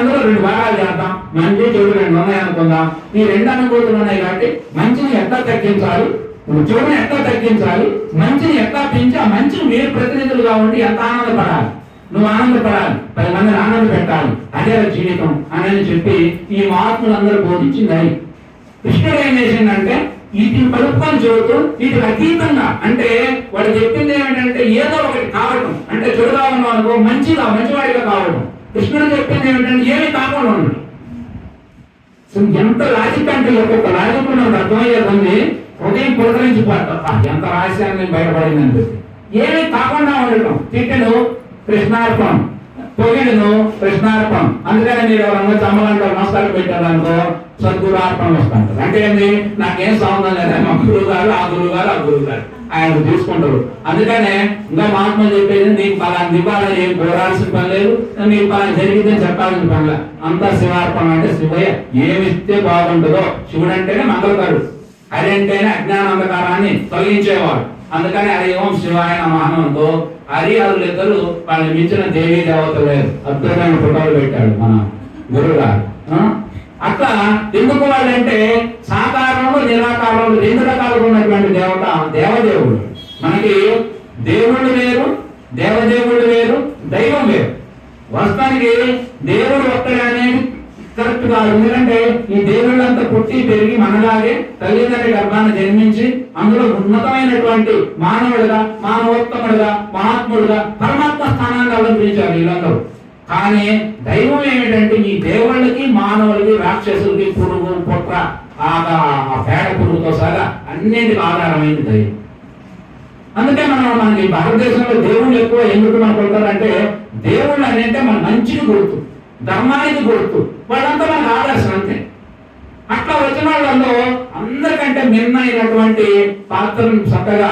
అందులో రెండు భాగాలు చేద్దాం. మంచి చెడు రెండు ఉన్నాయి అనుకుందాం. ఈ రెండు అనుభూతులు ఉన్నాయి కాబట్టి మంచిని ఎట్లా తగ్గించాలి? చెడుని ఎట్లా తగ్గించాలి? మంచిని ఎట్లా పెంచి ఆ మంచిని మీరు ప్రతినిధులుగా ఉండి ఎంత ఆనందపడాలి? నువ్వు ఆనందపడాలి. పది మందిని ఆనంద పెట్టాలి. అదే జీవితం అని చెప్పి ఈ మహాత్ములందరూ బోధించింది అది కృష్ణుడు ఏం చేసిందంటే వీటిని కలుపుకొని చెబుతూ వీటికి అతీతంగా అంటే వాడు చెప్పింది ఏమిటంటే ఏదో ఒకటి కావటం. అంటే చెడుగా ఉన్నావు అనుకో మంచిగా మంచివాడిగా కావడం కృష్ణుడు చెప్పింది ఏమిటంటే ఏమి కాకుండా ఉండడం సో ఎంత లాజిక్ అంటే ఒక్కొక్క లాజిక్ నాకు అర్థమయ్యేదండి ఉంది. హృదయం పులకరించిపోతాం ఎంత రహస్యాన్ని నేను బయటపడిందని చెప్పి ఏమి కాకుండా ఉండటం? తిట్టను కృష్ణార్పణం. పొగిడును కృష్ణార్పణం. అందుకని మీరు ఎవరన్నా చమ్మలంటే నమస్కారం పెట్టారనుకో సద్గురు అర్పణ వస్తాను అంటే ఏంటి నాకేం సంబంధం లేదా మా గురువు గారు ఆ గురువు గారు ఆ గురువు గారు ఆయన తీసుకుంటారు అందుకనే ఇంకా మహాత్మ చెప్పేది నీకు పలానా దివ్వాలని ఏం కోరాల్సిన పని లేదు నీకు పలానా జరిగితే చెప్పాల్సిన పని లేదు అంతా శివార్పణ అంటే శివయ్య ఏమిస్తే బాగుంటుందో శివుడు అంటేనే మంగళకరుడు. హరి అంటేనే అజ్ఞాన అంధకారాన్ని తొలగించేవాడు. అందుకని హరి ఓం శివాయ మహనంతో హరి అరులిద్దరు వాళ్ళని మించిన దేవీ దేవత లేదు. అద్భుతమైన ఫోటోలు పెట్టాడు మన గురువుగారు. అట్లా ఎందుకు వాళ్ళంటే సాకారంలో నిరాకారంలో రెండు రకాలుగా ఉన్నటువంటి దేవత దేవదేవుడు. మనకి దేవుళ్ళు వేరు దేవదేవుడు వేరు దైవం వేరు వాస్తవానికి దేవుడు ఒక్కడే కరెక్ట్ కాదు ఎందుకంటే ఈ దేవుళ్ళంతా పుట్టి పెరిగి మనలాగే తల్లిదండ్రి గర్భాన్ని జన్మించి అందులో ఉన్నతమైనటువంటి మానవుడిగా మానవోత్తముడుగా మహాత్ముడుగా పరమాత్మ స్థానాన్ని అలంకరించారు వీళ్ళందరూ కానీ దైవం ఏమిటంటే ఈ దేవుళ్ళకి మానవులకి రాక్షసులకి పురుగు పొట్ట ఆ పేడ పురుగుతో సహా అన్నింటికి ఆధారమైంది దైవం. అందుకే మనం మనకి భారతదేశంలో దేవుళ్ళు ఎక్కువ ఎందుకు అంటే దేవుళ్ళు అని అంటే మన మంచిని గుర్తు ధర్మానికి గుర్తు వాళ్ళంతా మనకు ఆదర్శం అంతే. అట్లా వచ్చిన వాళ్ళలో అందరికంటే మిన్న అయినటువంటి పాత్రను చక్కగా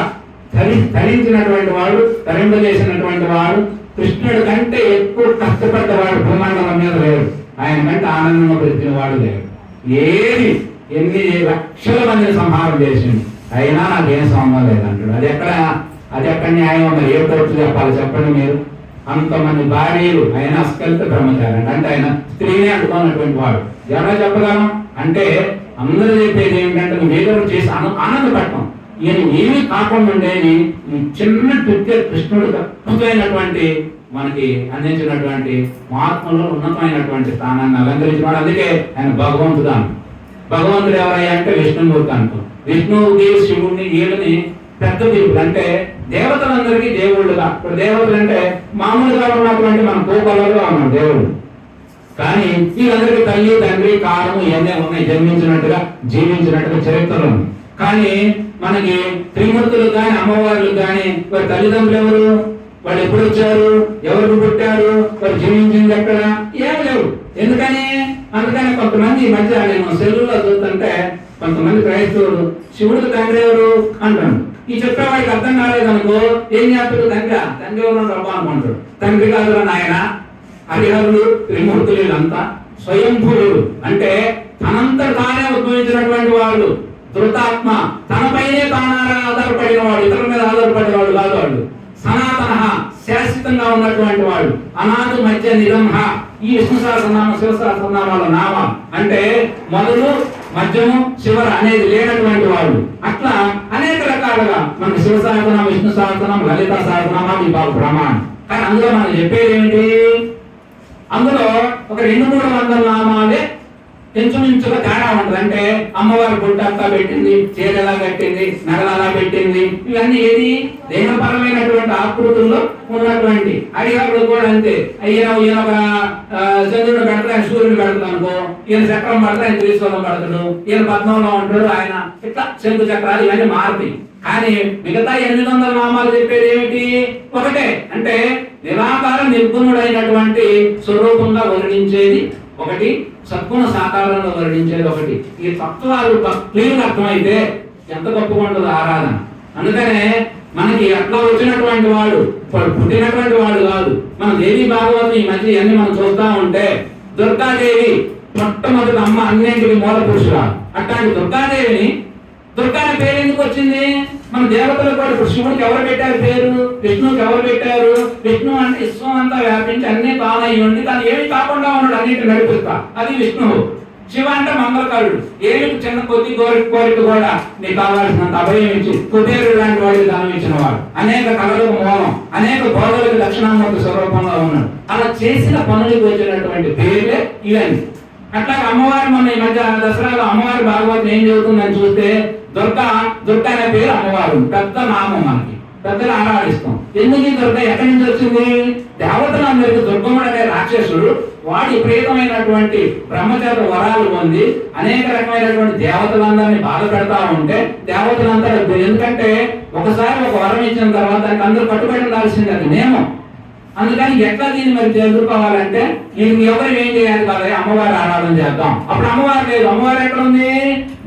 ధరి ధరించినటువంటి వాడు ధరింపజేసినటువంటి వాడు కృష్ణుడి కంటే ఎక్కువ కష్టపడ్డవాడు భూమండలం మీద లేడు. ఆయన కంటే ఆనందంగా బ్రతికిన వాడు లేడు. ఏది ఎన్ని లక్షల మందిని సంహారం చేసింది అయినా నాకేం సంబంధం లేదంటాడు అది ఎక్కడ అది ఎక్కడ న్యాయం మరి ఏ కోర్టు చెప్పాలి చెప్పండి మీరు? అంతమంది భార్యలు ఆయన అస్కలిత బ్రహ్మచారి. అంటే ఆయన స్త్రీనే అనుకున్నటువంటి వాడు. ఎవరైనా చెప్పగలం అంటే అందరూ చెప్పేది ఏంటంటే మీరు చేసి ఆన- ఆనందపడటం. ఈయన ఏమీ కాకుండా ఉండేది ఈ చిన్న నృత్య కృష్ణుడు అద్భుతమైనటువంటి మనకి అందించినటువంటి మహాత్మలో ఉన్నతమైనటువంటి స్థానాన్ని అలంకరించినాడు అందుకే ఆయన భగవంతుడు అను భగవంతుడు ఎవరయ్యా అంటే విష్ణుమూర్తి అంటాం విష్ణువుకి శివుడిని వీళ్ళని పెద్ద దేవుడు అంటే దేవతలందరికీ దేవుళ్ళుగా. ఇప్పుడు దేవతలు అంటే మామూలుగా ఉన్నటువంటి మన కోపలలో ఉన్నాం దేవుడు కానీ వీళ్ళందరికీ తల్లి తండ్రి కారము ఇవన్నీ ఉన్నాయి. జన్మించినట్టుగా జీవించినట్టుగా చరిత్రలు ఉంది కానీ మనకి త్రిమూర్తులు కానీ అమ్మవార్లు కానీ వారి తల్లిదండ్రులు ఎవరు? వాళ్ళు ఎప్పుడు వచ్చారు? ఎవరు పుట్టారు? వారు జీవించింది ఎక్కడ? ఏం లేవు. ఎందుకని? అందుకని కొంతమంది ఈ మధ్య నేను సెల్లులో చూస్తుంటే కొంతమంది క్రైస్తవులు శివుడు తండ్రి ఎవరు? అంటాడు ఈ చెప్పేవాడికి అర్థం కాలేదనుకో ఏం చేస్తాడు? తండ్రి తండ్రి ఎవరు రబ్బా అనుకుంటాడు తండ్రి కాదురా నాయన. హరిహరులు త్రిమూర్తులు వీళ్ళంతా స్వయంభూరుడు అంటే తనంత తానే ఉద్భవించినటువంటి వాళ్ళు. కృతాత్మ తనపైనే తానారా ఆధారపడిన వాడు ఇతరుల మీద ఆధారపడిన వాడు కాదు వాళ్ళు సనాతన శాశ్వతంగా ఉన్నటువంటి వాడు. అనాథు మధ్య నిరంహ. ఈ విష్ణు సహస్రనామ శివ సహస్రనామాల నామ అంటే మొదలు మధ్యము చివర అనేది లేనటువంటి వాడు. అట్లా అనేక రకాలుగా మన శివ సహస్రనామ విష్ణు సహస్రనామ లలిత సహస్రనామం ఈ బాబు ప్రమాణం కానీ అందులో మనం చెప్పేది ఏమిటి? అందులో ఒక రెండు మూడు వందల నామాలే ఇంచుమించుగా తేడా ఉంటుంది అంటే అమ్మవారి గుడ్డ అంతా పెట్టింది చీరలా కట్టింది నగలలా అలా పెట్టింది. ఇవన్నీ ఏది? దేహపరమైనటువంటి ఆకృతుల్లో ఉన్నటువంటి హరిహరుడు కూడా అంతే. ఈయన ఈయన ఒక చంద్రుడు పెడతా సూర్యుడు పెడతాడు అనుకో. ఈయన చక్రం పడతా ఆయన త్రిశూలం పడతాడు. ఈయన పద్మంలో ఉంటాడు ఆయన ఇట్లా శంకు చక్రాలు ఇవన్నీ మారుతాయి. కానీ మిగతా ఎనిమిది వందల నామాలు చెప్పేది ఏమిటి? ఒకటే. అంటే నిరాకార నిర్గుణుడైనటువంటి స్వరూపంగా వర్ణించేది ఒకటి సద్గుణ సాకారంలో వర్ణించేది ఒకటి. ఈ తత్వాలు క్లియర్ అర్థమైతే ఎంత గొప్పగా ఉంటుందో ఆరాధన. అందుకనే మనకి అట్లా వచ్చినటువంటి వాడు పుట్టినటువంటి వాడు కాదు. మన దేవి భాగవతం ఈ మధ్య ఇవన్నీ మనం చూస్తూ ఉంటే దుర్గాదేవి మొట్టమొదటి అమ్మ అన్నింటికి మూల పురుషురాలు. అట్లాంటి దుర్గాదేవిని దుర్గా అనే పేరు ఎందుకు వచ్చింది? మన దేవతలకు కూడా ఇప్పుడు శివుడికి ఎవరు పెట్టారు పేరు? విష్ణువుకి ఎవరు పెట్టారు? విష్ణు అంటే విశ్వం అంతా వ్యాపించి అన్ని తానయ్యి ఉండి తను ఏమి కాకుండా ఉన్నాడు అన్నిటి నడిపిస్తా. అది విష్ణువు. శివ అంటే మంగళకారుడు. ఏమి చిన్న కొద్ది కోరిక కోరిక కూడా నీకు కావాల్సినంత అభయం ఇచ్చి కుబేరుడు లాంటి వాడికి దానం ఇచ్చిన వాడు అనేక కళలకు మూలం అనేక బోధలకు లక్షణాలకు స్వరూపంగా ఉన్నాడు. అలా చేసిన పనులకు వచ్చినటువంటి పేర్లే ఇవన్నీ. అట్లాగే అమ్మవారి మొన్న ఈ మధ్య దసరాలో అమ్మవారి భాగవతం ఏం జరుగుతుందని చూస్తే దుర్గ దుర్గ అనే పేరు అమ్మవారు. పెద్ద నామం మనకి. పెద్దలు ఆరాధిస్తాం ఎందుకు ఈ దుర్గ? ఎక్కడి నుంచి వచ్చింది? దేవతలందరికీ దుర్గముడు అనే రాక్షసుడు వాడి విపరీతమైనటువంటి బ్రహ్మచారి వరాలు పొంది అనేక రకమైనటువంటి దేవతలందరినీ బాధ పెడతా ఉంటే దేవతలందరూ ఎందుకంటే ఒకసారి ఒక వరం ఇచ్చిన తర్వాత దానికి అందరూ కట్టుబడి ఉండాల్సింది. అది నియమం. అందుకని ఎట్లా దీన్ని మరి ఎదుర్కోవాలంటే నేను ఎవరు ఏం చేయాలి కాదు అమ్మవారి ఆరాధన చేద్దాం. అప్పుడు అమ్మవారు లేదు అమ్మవారు ఎక్కడ ఉంది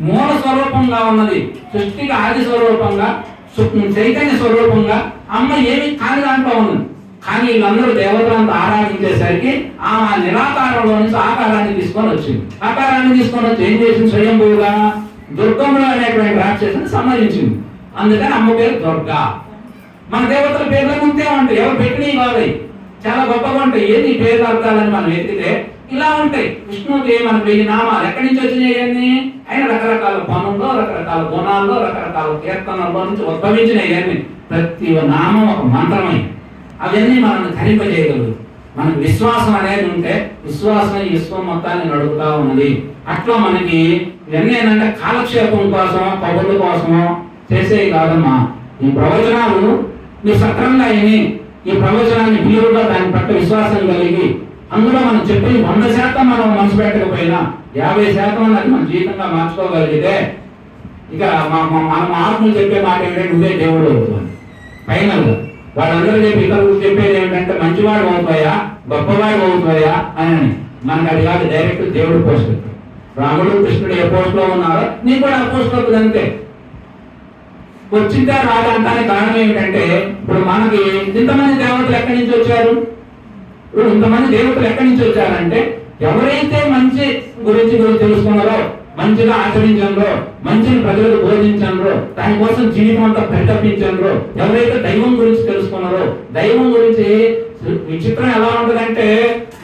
మూల స్వరూపంగా ఉన్నది. సృష్టికి ఆది స్వరూపంగా చైతన్య స్వరూపంగా అమ్మ ఏమి కాని దాంట్లో ఉంది కానీ వీళ్ళందరూ దేవతలంతా ఆరాధించేసరికి ఆ నిరాకారంలో నుంచి ఆకారాన్ని తీసుకొని వచ్చింది. ఆకారాన్ని తీసుకొని వచ్చి ఏం చేసింది? స్వయంభూగా దుర్గంలో అనేటువంటి రాక్షసుని సంహరించింది. అందుకని అమ్మ పేరు దుర్గా. మన దేవతల పేర్లు ఉంటే ఉంటాయి ఎవరు పెట్టినవి కాదు. చాలా గొప్పగా ఉంటాయి. ఏది ఈ పేర్లు అర్థాలని మనం ఎత్తితే ఇలా ఉంటాయి. విష్ణువుకి మన వెయ్యి నామాలు ఎక్కడి నుంచి వచ్చినాయి అన్ని ఆయన రకరకాల పనుల్లో రకరకాల గుణాల్లో రకరకాల కీర్తనల్లో నుంచి ఉద్భవించినాయి అన్ని ప్రతి నామం ఒక మంత్రమై. అవన్నీ మనం ధరింపజేయగలదు. మనకు విశ్వాసం అనేది ఉంటే విశ్వాసం ఈ విశ్వం మొత్తాన్ని నడుపుతా ఉన్నది. అట్లా మనకి ఇవన్నీ ఏంటంటే కాలక్షేపం కోసం కబుర్ల కోసమో చేసేవి కాదమ్మా. ఈ ప్రవచనాలు నువ్వు సక్రమంగా అయిని ఈ ప్రవచనాన్ని బియ్యుగా దాని పట్ల విశ్వాసం కలిగి అందులో మనం చెప్పి వంద శాతం మనం మనసు పెట్టకపోయినా యాభై శాతం అన్నది మన జీవితంగా మార్చుకోగలిగితే ఇక మా- మా- మన మార్పులు చెప్పే మాట ఏంటంటే నువ్వే దేవుడు అవుతుంది ఫైనల్ వాళ్ళందరూ చెప్పి ఇతరులు చెప్పేది ఏమిటంటే మంచివాడు అవుతాయా గొప్పవాడు అవుతాయా అని మనకు అది కాదు డైరెక్ట్ దేవుడు పోస్ట్. రాముడు కృష్ణుడు ఏ పోస్ట్లో ఉన్నారో నీకు కూడా ఆ పోస్ట్ అవుతుంది అంతే. వచ్చిందా రాదంటానికి కారణం ఏమిటంటే ఇప్పుడు మనకి ఇంతమంది దేవతలు ఎక్కడి నుంచి వచ్చారు? ఇప్పుడు ఇంతమంది దేవతలు ఎక్కడి నుంచి వచ్చారంటే ఎవరైతే మంచి గురించి గురించి తెలుసుకున్నారో మంచిగా ఆచరించండ్రో మంచిని ప్రజలకు బోధించండ్రో దానికోసం జీవితం అంతా పరితపించండ్రో ఎవరైతే దైవం గురించి తెలుసుకున్నారో దైవం గురించి విచిత్రం ఎలా ఉంటుందంటే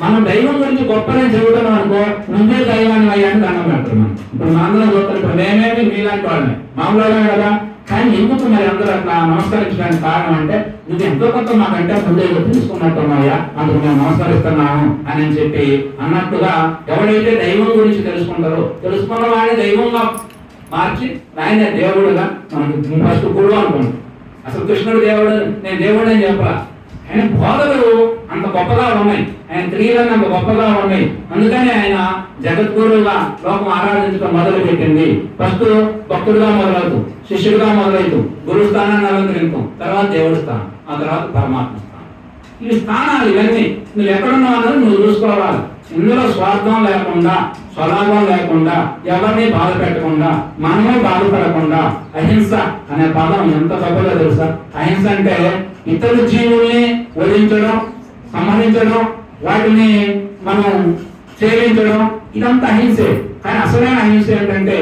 మనం దైవం గురించి గొప్పదని చెబుతున్నాం అనుకో నువ్వే దైవాన్ని అయ్యాన్ని దండం పెడుతున్నాం ఇప్పుడు మనందరం చూస్తాం ఇప్పుడు మేమేమి మీలాంటి వాళ్ళని మామూలుగా కదా కానీ ఎందుకు మరి అందరూ అట్లా నమస్కరించడానికి కారణం అంటే నువ్వు ఎంతో కొంత మాకంటే ముందే తెలుసుకున్నట్టున్నాయా అందుకు మేము నమస్కరిస్తున్నాము అని అని చెప్పి అన్నట్టుగా ఎవడైతే దైవం గురించి తెలుసుకుంటారో తెలుసుకున్న వాడిని దైవంగా మార్చి ఆయన దేవుడుగా మనకు ఫస్ట్ గురువు అనుకుంటాం అసలు కృష్ణుడు దేవుడు నేను దేవుడు అని చెప్పరా ఆయన బోధలు అంత గొప్పగా ఉన్నాయి. ఆయన క్రియలను అంత గొప్పగా ఉన్నాయి. అందుకనే ఆయన జగద్గురుగా లోకం ఆరాధించడం మొదలు పెట్టింది ఫస్ట్ భక్తుడుగా మొదలవుతూ శిష్యుడుగా మొదలవుతూ గురు స్థానాన్ని అలంకరిస్తాం తర్వాత దేవుడి స్థానం ఆ తర్వాత పరమాత్మ స్థానం. ఈ స్థానాలు ఇవన్నీ నువ్వు ఎక్కడున్నావు అన్నది నువ్వు చూసుకోవాలి. ఇందులో స్వార్థం లేకుండా స్వలాభం లేకుండా ఎవరిని బాధ పెట్టకుండా మనమే బాధపడకుండా అహింస అనే పదం ఎంత గొప్పదో తెలుసా? అహింస అంటే ఇతర జీవుల్ని వదిలించడం సంహరించడం వాటిని మనం సేవించడం ఇదంతా అహింసే కానీ అసలైన అహింస ఏంటంటే